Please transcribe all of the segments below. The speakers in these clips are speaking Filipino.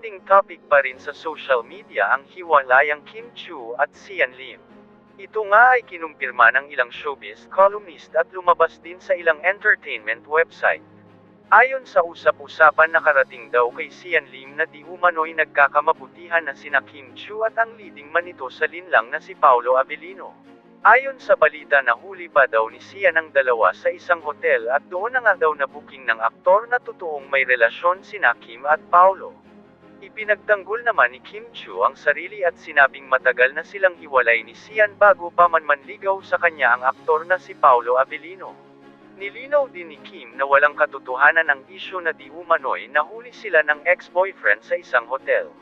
Trending topic pa rin sa social media ang hiwalayang Kim Chu at Sian Lim. Ito nga ay kinumpirma ng ilang showbiz columnist at lumabas din sa ilang entertainment website. Ayon sa usap-usapan nakarating daw kay Sian Lim na di umano'y nagkakamabutihan na sina Kim Chu at ang leading man nito sa linlang na si Paolo Avellino. Ayon sa balita na huli pa daw ni Sian ang dalawa sa isang hotel at doon na nga daw na booking ng aktor na totoong may relasyon sina Kim at Paolo. Ipinagtanggol naman ni Kim Chu ang sarili at sinabing matagal na silang hiwalay ni Sian bago pa man manligaw sa kanya ang aktor na si Paolo Avellino. Nilinaw din ni Kim na walang katotohanan ang isyo na di umano'y nahuli sila ng ex-boyfriend sa isang hotel.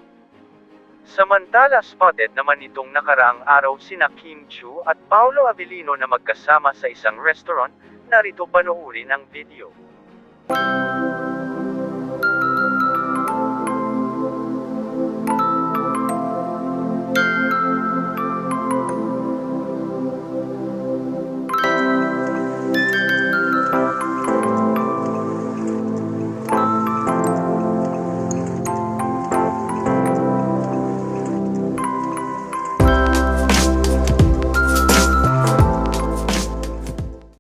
Samantala spotted naman itong nakaraang araw sina Kim Chu at Paolo Avellino na magkasama sa isang restaurant, narito panoorin ang video.